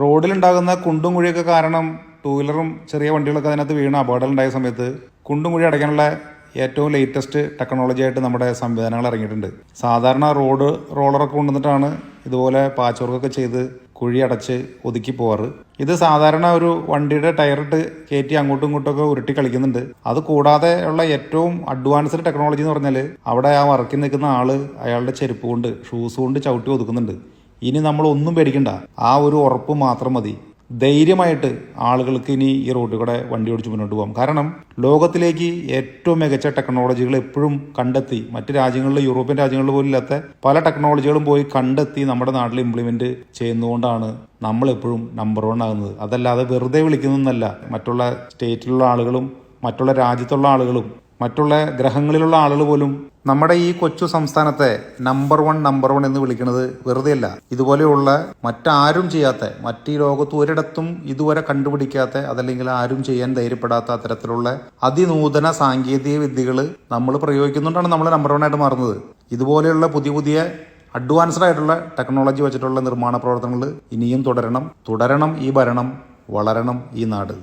റോഡിലുണ്ടാകുന്ന കുണ്ടും കുഴിയൊക്കെ കാരണം ടൂ വീലറും ചെറിയ വണ്ടികളൊക്കെ അതിനകത്ത് വീണ അപകടം ഉണ്ടായ സമയത്ത് കുണ്ടും കുഴി അടയ്ക്കാനുള്ള ഏറ്റവും ലേറ്റസ്റ്റ് ടെക്നോളജി ആയിട്ട് നമ്മുടെ സംവിധാനങ്ങൾ ഇറങ്ങിയിട്ടുണ്ട്. സാധാരണ റോഡ് റോളറൊക്കെ കൊണ്ടുവന്നിട്ടാണ് ഇതുപോലെ പാച്ച് വർക്കൊക്കെ ചെയ്ത് കുഴി അടച്ച് ഒതുക്കി പോവാറ്. ഇത് സാധാരണ ഒരു വണ്ടിയുടെ ടയറിട്ട് കയറ്റി അങ്ങോട്ടും ഇങ്ങോട്ടൊക്കെ ഉരുട്ടി കളിക്കുന്നുണ്ട്. അത് കൂടാതെ ഉള്ള ഏറ്റവും അഡ്വാൻസ്ഡ് ടെക്നോളജി എന്ന് പറഞ്ഞാൽ അവിടെ ആ വർക്കിൽ നിൽക്കുന്ന ആൾ അയാളുടെ ചെരുപ്പ് കൊണ്ട് ഷൂസ് കൊണ്ട് ചവിട്ടി ഒതുക്കുന്നുണ്ട്. ഇനി നമ്മൾ ഒന്നും പേടിക്കണ്ട. ആ ഒരു ഉറപ്പ് മാത്രം മതി. ധൈര്യമായിട്ട് ആളുകൾക്ക് ഇനി ഈ റോഡിൽ കൂടെ വണ്ടി ഓടിച്ച് മുന്നോട്ട് പോകാം. കാരണം ലോകത്തിലേക്ക് ഏറ്റവും മികച്ച ടെക്നോളജികൾ എപ്പോഴും കണ്ടെത്തി മറ്റ് രാജ്യങ്ങളിൽ യൂറോപ്യൻ രാജ്യങ്ങളിൽ പോലും ഇല്ലാത്ത പല ടെക്നോളജികളും പോയി കണ്ടെത്തി നമ്മുടെ നാട്ടിൽ ഇംപ്ലിമെന്റ് ചെയ്യുന്നതുകൊണ്ടാണ് നമ്മൾ എപ്പോഴും നമ്പർ വൺ ആകുന്നത്. അതല്ലാതെ വെറുതെ വിളിക്കുന്നതെന്നല്ല. മറ്റുള്ള സ്റ്റേറ്റിലുള്ള ആളുകളും മറ്റുള്ള രാജ്യത്തുള്ള ആളുകളും മറ്റുള്ള ഗ്രഹങ്ങളിലുള്ള ആളുകൾ പോലും നമ്മുടെ ഈ കൊച്ചു സംസ്ഥാനത്തെ നമ്പർ വൺ നമ്പർ വൺ എന്ന് വിളിക്കുന്നത് വെറുതെയല്ല. ഇതുപോലെയുള്ള മറ്റാരും ചെയ്യാത്ത മറ്റ് ഈ ലോകത്ത് ഒരിടത്തും ഇതുവരെ കണ്ടുപിടിക്കാത്ത അതല്ലെങ്കിൽ ആരും ചെയ്യാൻ ധൈര്യപ്പെടാത്ത അത്തരത്തിലുള്ള അതിനൂതന സാങ്കേതിക വിദ്യകൾ നമ്മൾ പ്രയോഗിക്കുന്നുകൊണ്ടാണ് നമ്മൾ നമ്പർ വൺ ആയിട്ട് മാറുന്നത്. ഇതുപോലെയുള്ള പുതിയ പുതിയ അഡ്വാൻസ്ഡ് ആയിട്ടുള്ള ടെക്നോളജി വെച്ചിട്ടുള്ള നിർമ്മാണ പ്രവർത്തനങ്ങൾ ഇനിയും തുടരണം. തുടരണം ഈ ഭരണം വളരണം ഈ നാട്.